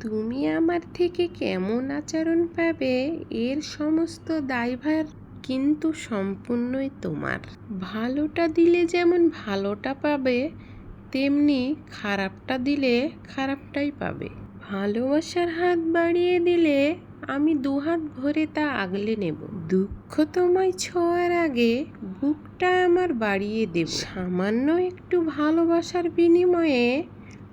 তুমি আমার থেকে কেমন আচরণ পাবে? এর সমস্ত দায়ভার কিন্তু সম্পূর্ণই তোমার। ভালোটা দিলে যেমন ভালোটা পাবে, তেমনি খারাপটা দিলে খারাপটাই পাবে। ভালোবাসার হাত বাড়িয়ে দিলে আমি দুহাত ভরে তা আগলে নেব। দুঃখ তোমায় ছোঁয়ার আগে বুকটা আমার বাড়িয়ে দেব। সামান্য একটু ভালোবাসার বিনিময়ে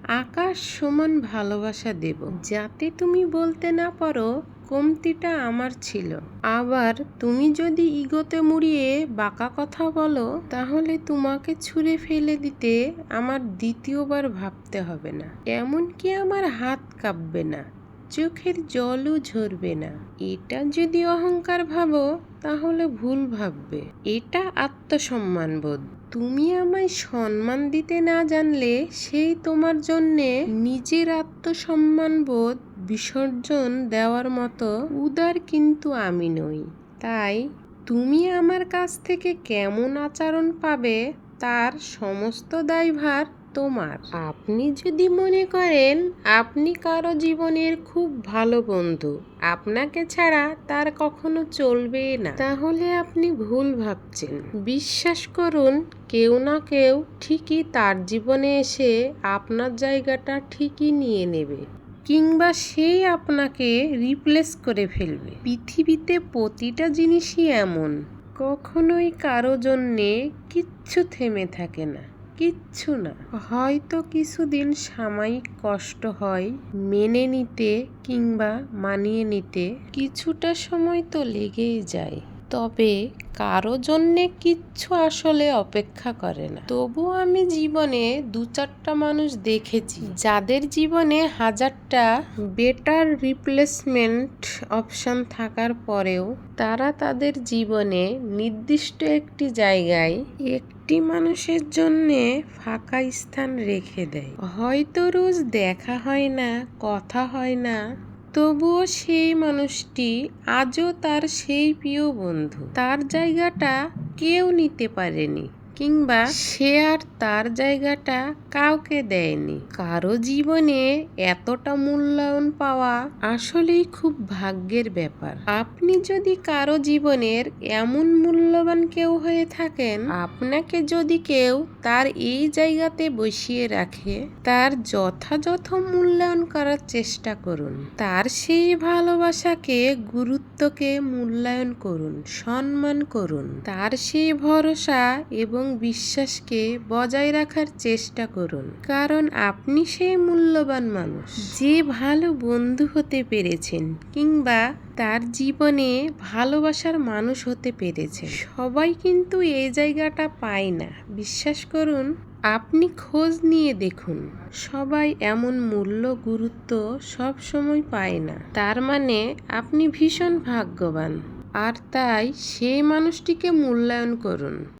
আকাশ সমান ভালোবাসা দেব। যাতে তুমি বলতে না পারো, কমতিটা আমার ছিল। আবার তুমি যদি ইগোতে মুড়িয়ে বাঁকা কথা বলো, তাহলে তোমাকে ছুঁড়ে ফেলে দিতে আমার দ্বিতীয়বার ভাবতে হবে না। এমনকি আমার হাত কাঁপবে না, চোখের জলও ঝরবে না। এটা যদি অহংকার ভাবো তাহলে ভুল ভাববে। এটা আত্মসম্মানবোধ। তুমি আমায় সম্মান দিতে না জানলে সেই তোমার জন্যে নিজের আত্মসম্মানবোধ বিসর্জন দেওয়ার মতো উদার কিন্তু আমি নই। তাই তুমি আমার কাছ থেকে কেমন আচরণ পাবে তার সমস্ত দায়ভার তোমার। আপনি যদি মনে করেন আপনি কারও জীবনের খুব ভালো বন্ধু, আপনাকে ছাড়া তার কখনো চলবে না। তাহলে আপনি ভুল ভাবছেন। বিশ্বাস করুন, কেউ না কেউ ঠিকই তার জীবনে এসে আপনার জায়গাটা ঠিকই নিয়ে নেবে কিংবা সেই আপনাকে রিপ্লেস করে ফেলবে। পৃথিবীতে প্রতিটা জিনিসই এমন। কখনোই কারও জন্যে কিচ্ছু থেমে থাকে না। কিচ্ছু না। হয়তো কিছুদিন সাময়িক কষ্ট হয়, মেনে নিতে কিংবা মানিয়ে নিতে কিছুটা সময় তো লেগেই যায়। তবে কারও জন্যে কিচ্ছু আসলে অপেক্ষা করে না। তবু আমি জীবনে দু চারটা মানুষ দেখেছি, যাদের জীবনে হাজারটা বেটার রিপ্লেসমেন্ট অপশন থাকার পরেও তারা তাদের জীবনে নির্দিষ্ট একটি জায়গায় একটি মানুষের জন্যে ফাঁকা স্থান রেখে দেয়। হয়তো রোজ দেখা হয় না, কথা হয় না তবুও সেই মানুষটি আজও তার সেই প্রিয় বন্ধু। তার জায়গাটা কেউ নিতে পারেনি। কিংবা সে আর তার জায়গাটা কাউকে দেয়নি। কারও জীবনে এতটা মূল্যায়ন পাওয়া আসলেই খুব ভাগ্যের ব্যাপার। আপনি যদি কারও জীবনের এমন মূল্যবান কেউ হয়ে থাকেন, আপনাকে যদি কেউ তার এই জায়গাতে বসিয়ে রাখে, তার যথাযথ মূল্যায়ন করার চেষ্টা করুন। তার সেই ভালোবাসাকে, গুরুত্বকে মূল্যায়ন করুন, সম্মান করুন। তার সেই ভরসা এবং বিশ্বাসকে বজায় রাখার চেষ্টা করুন। কারণ আপনি সেই মূল্যবান মানুষ। যে ভালো বন্ধু হতে পেরেছেন কিংবা তার জীবনে ভালোবাসার মানুষ হতে পেরেছে সবাই কিন্তু এই জায়গাটা পায় না। বিশ্বাস করুন, আপনি খোঁজ নিয়ে দেখুন, সবাই এমন মূল্য, গুরুত্ব সব সময় পায় না। তার মানে আপনি ভীষণ ভাগ্যবান। আর তাই সেই মানুষটিকে মূল্যায়ন করুন।